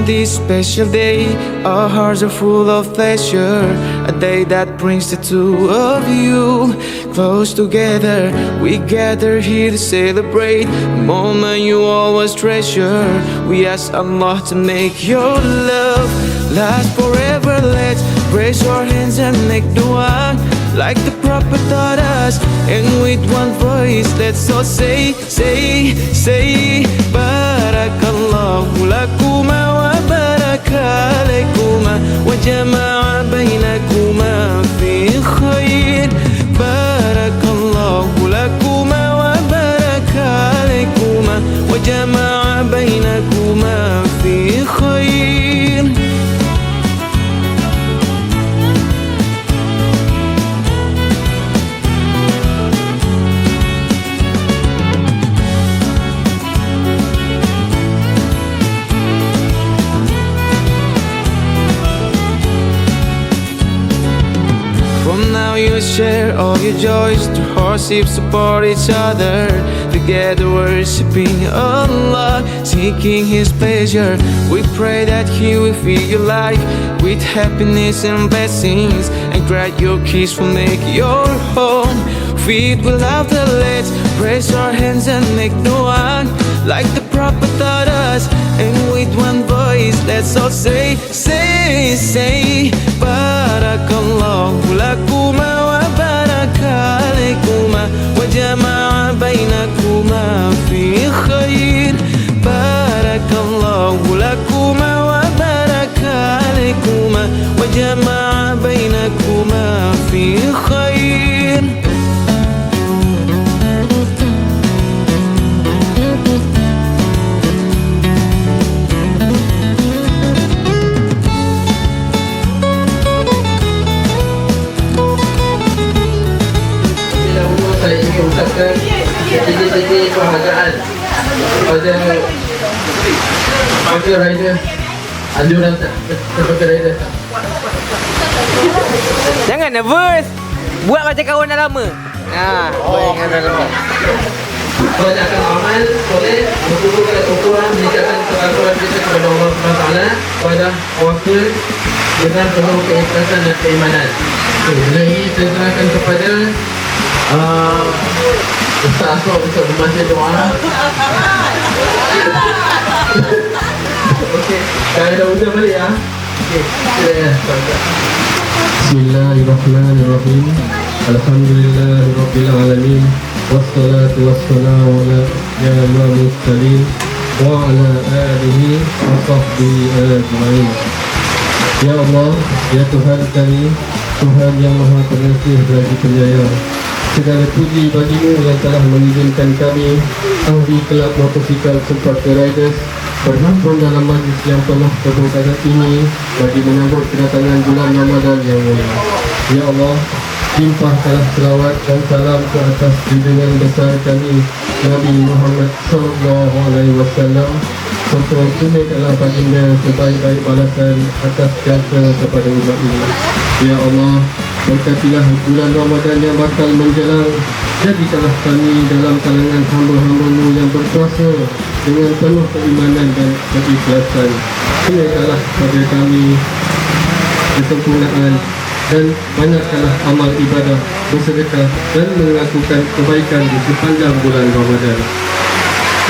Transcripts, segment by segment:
On this special day, our hearts are full of pleasure. A day that brings the two of you close together. We gather here to celebrate a moment you always treasure. We ask Allah to make your love last forever. Let's raise our hands and make dua like the Prophet taught us. And with one voice, let's all say, say, say, Barakallahu lakuma عليكما وجمال joys to heartship support each other. Together worshiping Allah Seeking His pleasure. We pray that He will fill your life With happiness and blessings And grant your kiss will make your home. Feed with laughter let's raise our hands and make dua Like the Prophet taught us. And with one voice let's all say Say, say Barakallahu lakuma wa Pekerja Rider Anjuran Pekerja Rider Jangan nervous. Buat macam kawan dah lama. Ha, oh, dah lama. Banyakkan amal boleh berkumpul pada kumpulan meningkatkan ketakwaan kita kepada Allah SWT pada wakil dengan penuh keikhlasan dan keimanan. Okay, bila ini saya serahkan kepada uh, Ustaz Asraf untuk membaca doa. Balik ya. Bismillahirrahmanirrahim. Alhamdulillahirabbil alamin. Wassalatu wassalamu ala ya mursalin wa ala alihi wa sahbihi ajma'in. Ya Allah, ya Tuhan kami, Tuhan yang Maha Pengasih lagi Penyayang. Segala puji bagimu yang telah mengizinkan kami ahli kelab motosikal Super Riders berhimpun dalam majlis yang penuh keberkatan ini bagi menyambut kedatangan bulan Ramadan yang mulia. Ya Allah, limpahkanlah selawat dan salam ke atas junjungan besar kami Nabi Muhammad alaihi wasallam serta tunaikanlah baginda sebaik-baik balasan atas jasa kepada umat ini. Ya Allah, berkatilah bulan Ramadan yang bakal menjelang Jadikanlah kami dalam kalangan hamba-hambamu yang berpuasa dengan penuh keimanan dan keikhlasan. Tunaikanlah kepada kami kesempurnaan dan banyakkanlah amal ibadah, bersedekah dan melakukan kebaikan di sepanjang bulan Ramadan.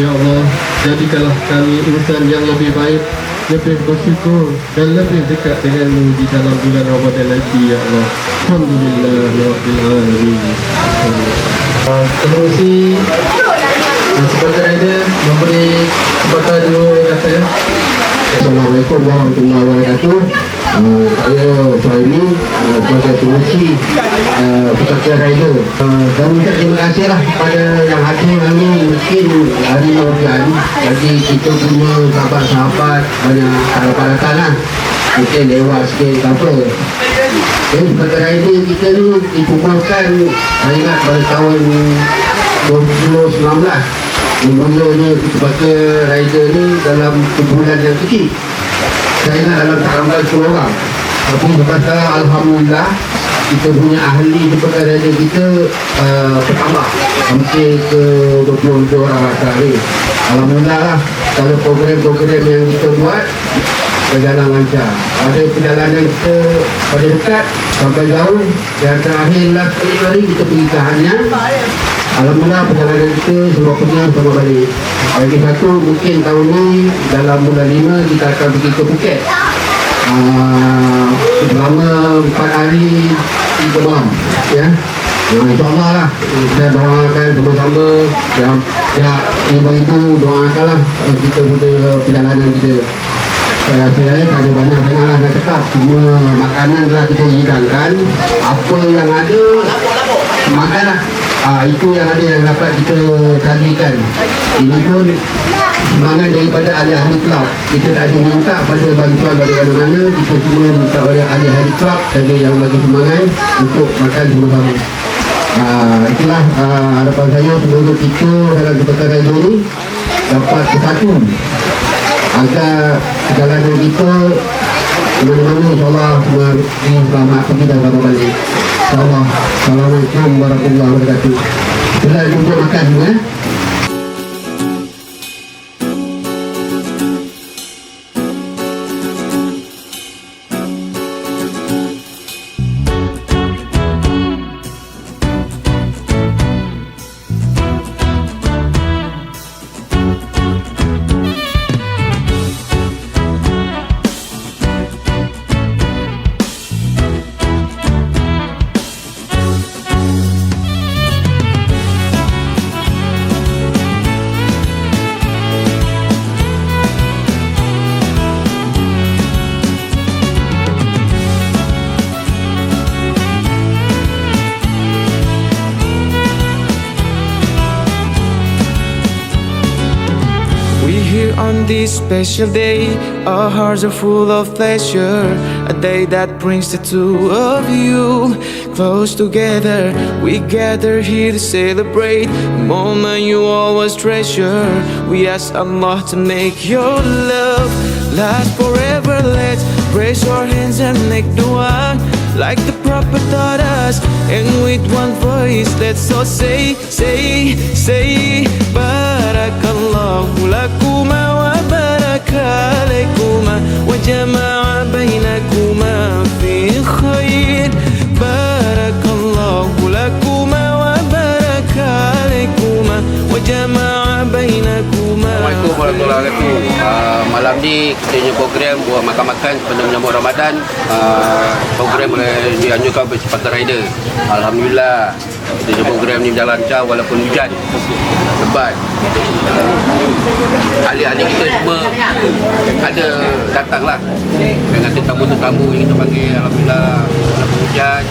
Ya Allah, jadikanlah kami insan yang lebih baik, lebih bersyukur dan lebih dekat denganmu di dalam bulan Ramadan nanti, Ya Allah. Alhamdulillah, Ya Rabbil Alamin. Kasih Sebagai rider memberi kesempatan dua kata Assalamualaikum warahmatullahi wabarakatuh uh, Saya pengurusi uh, peserta rider uh, Dan minta terima kasih. lah kepada yang hadir kami Mungkin hari hujan Jadi kita punya sahabat-sahabat Banyak harapan-harapan lah Mungkin lewat sikit ke apa jadi sebagai rider kita ni dikumpulkan Saya ingat pada tahun 2019 Mulanya sebagai rider ni dalam kumpulan yang kecil Saya ingat dalam tak ramai 10 orang. Tapi berkata Alhamdulillah kita punya ahli perkara radio kita uh, bertambah hampir ke 22 orang ni Alhamdulillah lah kalau program-program yang kita buat berjalan lancar. Ada perjalanan kita pada dekat sampai jauh dan terakhir last kali kita pergi ke Hanyang Alhamdulillah perjalanan kita semua punya sama balik. Lagi satu mungkin tahun ni dalam bulan 5 kita akan pergi ke Phuket. Uh, selama 4 hari 3 malam ya. Ya, InsyaAllah lah. Kita doakan sama-sama Ya, ya ibu-ibu doakanlah eh, Kita punya perjalanan kita. Saya saya tak ada banyak sangat lah nak cakap. Cuma makanan telah kita hidangkan. Apa yang ada Makan lah ah, Itu yang ada yang dapat kita sajikan Ini pun semangat daripada ahli-ahli club. Kita tak ada minta pada bantuan dari mana-mana. Kita cuma minta pada ahli-ahli club Saja yang bagi semangat Untuk makan sama-sama Ah, itulah ah, harapan saya semoga kita dalam perkara ini dapat bersatu agar perjalanan kita mana-mana. insyaAllah semua ini selamat pergi dan balik Assalamualaikum warahmatullahi wabarakatuh. Kita jumpa makan dulu on this special day, our hearts are full of pleasure. A day that brings the two of you close together. We gather here to celebrate the moment you always treasure. We ask Allah to make your love last forever. Let's raise our hands and make dua like the Prophet taught us. And with one voice, let's all say, say, say, Barakallahu lakuma wa شركاء وجمع بينكما. Jama'a bainakuma. Assalamualaikum warahmatullahi wabarakatuh. Uh, malam ni kita punya program buat makan-makan sebelum menyambut Ramadan. Uh, program boleh dianjurkan bersifat rider. Alhamdulillah. Kita punya program ni berjalan lancar walaupun hujan. Lebat. Uh, ahli-ahli kita semua ada datang lah. Dengan tetamu-tetamu yang kita panggil. Alhamdulillah. Walaupun hujan.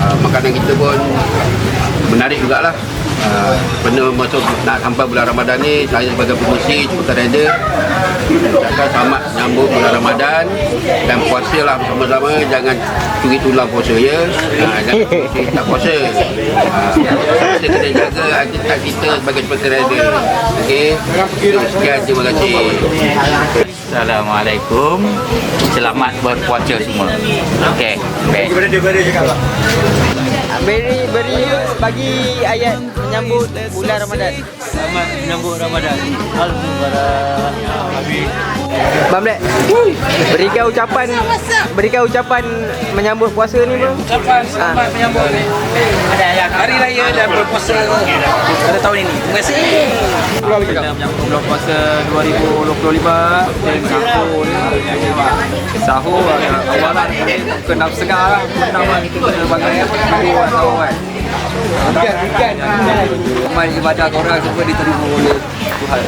Uh, makanan kita pun menarik jugalah. Uh, benda masuk nak sampai bulan Ramadan ni saya sebagai pengurusi Ceputan Rider akan selamat menyambut bulan Ramadan dan puasa lah bersama-sama jangan curi tulang puasa ya uh, jangan curi tak puasa uh, kita kena jaga aktivitas kita sebagai Ceputan Rider ok sekian terima kasih Assalamualaikum. Selamat berpuasa semua. Okey. Baik. Beri beri bagi ayat menyambut bulan Ramadan. Selamat menyambut Ramadan. Alhamdulillah. Habis. Bamlet. Berikan ucapan berikan ucapan menyambut puasa ni bro. Ucapan selamat menyambut Hari Raya dan berpuasa pada tahun ini. Terima kasih. Kita menyambut bulan puasa 2025 dan sahur ni. Sahur awalan kena segar lah. Kita kena bangun dua sahur kan. Bukan. Amal ibadah korang semua diterima oleh Tuhan.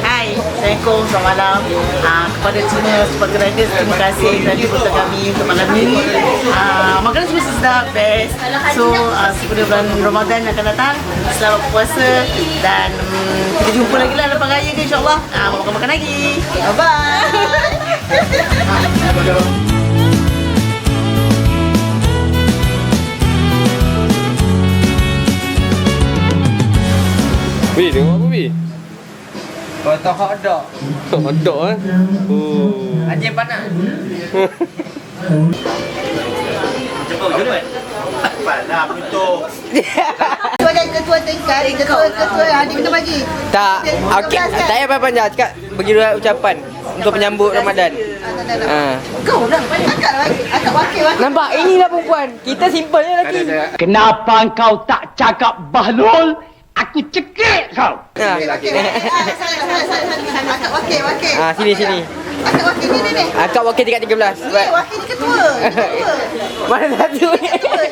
Hai, Assalamualaikum, selamat malam. Uh, Kepada semua supporter riders, terima kasih kerana jemput kami untuk malam ini. Uh, Makanan semua sedap, best. So, uh, sebelum bulan Ramadan yang akan datang Selamat puasa dan um, kita jumpa lagi lah lepas raya ke insyaAllah. Uh, makan-makan lagi. Bye-bye Wi, tengok apa Wi? Kau tahu hot dog. Hot dog eh. Oh. Anjing panas. Ketua dan ketua tingkat, ketua ketua ada kita bagi. Tak, okey. Tak payah panjang-panjang. Cakap bagi dua ucapan untuk menyambut Ramadan. Ha. Kau dah akak lagi, akak wakil wakil. Nampak? Inilah perempuan. Kita simple je lelaki. Kenapa kau tak cakap bahlul? Aku cekik kau. Ha. Ah, salah, salah, salah, salah. Akak wakil, wakil. Ha, sini sini. Akak wakil ni ni ni. Akak wakil tingkat 13. Ni wakil ni ketua. Ketua. Mana satu ni? Ketua.